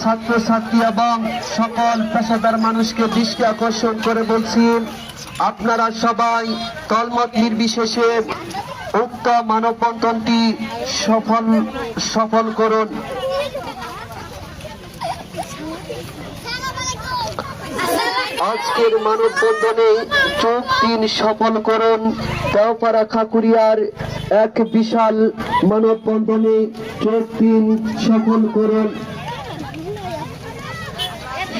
ছাত্রছাত্রী এবং সকল পেশাদার মানুষকে দৃষ্টি আকর্ষণ করে বলছি, আপনারা সবাই তলমত নির্বিশেষে উক্ত মানববন্ধনটি সফল সফল করুন। আজকের মানববন্ধনে যোগ দিন সফল করুন। দেওপাড়া খাকুরিয়ার এক বিশাল মানববন্ধনে যোগ দিন সফল করুন।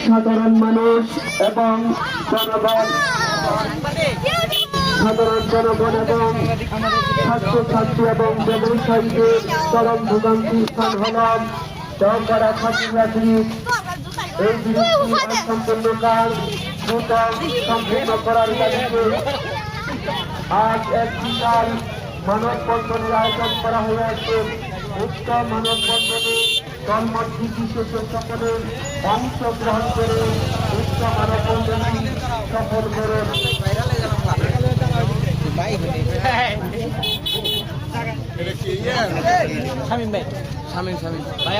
সাধারণ মানুষ এবং জনগণ। সাধারণ জনগণ এবং ছাত্রছাত্রী এবং ব্যবসায়ীদের চরম ভোগান্তির স্থান হল দেওপাড়া খাকুরিয়া ব্রিজ এই বিরুদ্ধে সম্পূর্ণ কাজ দ্রুত সম্পূর্ণ করার দাবিতে আজ এক বিশাল মানববন্ধনের আয়োজন করা হয়েছে উক্ত মানববন্ধনে জন্মত বিশেষে সকলে অংশগ্রহণ করে উক্ত মানববন্ধনটি সফল করুন শামিম ভাই শামিম শামিম ভাই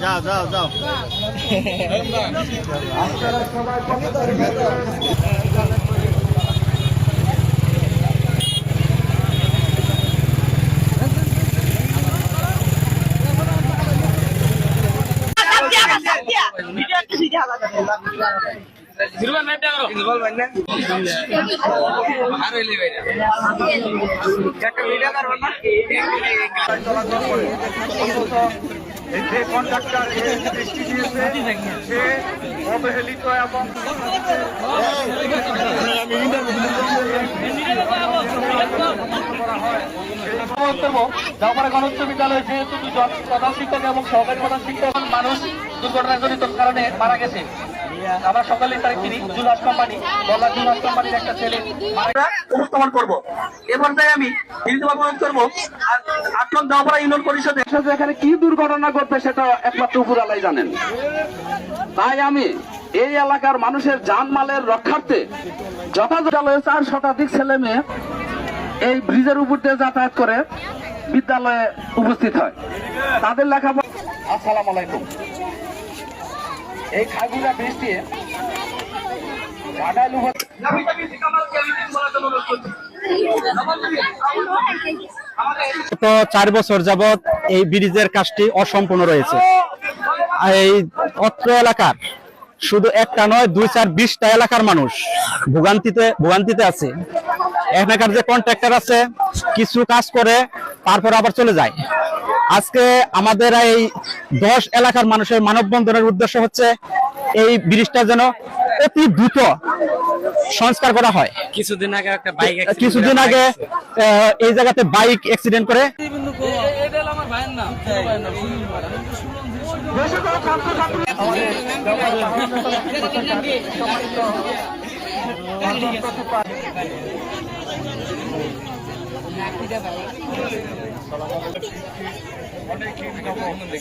যাও যাও যাও যে গণোৎসব বিদ্যালয়ে যেহেতু দুজন প্রধান শিক্ষক এবং সহকারী প্রধান শিক্ষক মানুষ দুর্ঘটনাজনিত কারণে মারা গেছে। আমরা সকালে তারিখ চিনি জুলাস কোম্পানি বল্লা জুলাস কোম্পানির একটা ছেলে উপস্থাপন করব। এ পর্যায়ে আমি বিনীতভাবে অনুরোধ করব আট নং ইউনিয়ন পরিষদে। এখানে কি দুর্ঘটনা ঘটবে সেটা একমাত্র উপরালাই জানেন। তাই আমি এই এলাকার মানুষের জানমালের রক্ষার্থে যথাযথ চার শতাধিক ছেলে মেয়ে এই ব্রিজের উপর দিয়ে যাতায়াত করে বিদ্যালয়ে উপস্থিত হয়। তাদের লেখাপড়া আসসালাম আলাইকুম। এই খাগুড়া ব্রিজ দিয়ে গত চার বছর যাবত এই ব্রিজের কাজটি অসম্পূর্ণ রয়েছে। এই অত্র এলাকার শুধু একটা নয় দুই চার বিশটা এলাকার মানুষ ভোগান্তিতে ভোগান্তিতে আছে। এখানকার যে কন্ট্রাক্টর আছে কিছু কাজ করে তারপর আবার চলে যায়। আজকে আমাদের এই দশ এলাকার মানুষের মানববন্ধনের উদ্দেশ্য হচ্ছে এই ব্রিজটা যেন অতি দ্রুত সংস্কার করা হয়। কিছুদিন আগে একটা বাইক কিছুদিন আগে আহ, এই জায়গাতে বাইক অ্যাক্সিডেন্ট করে হলো আমার ভাইয়ের নাম ভাইয়ের নাম সুনীল ভাই আমি তো শুনলাম যে অনেক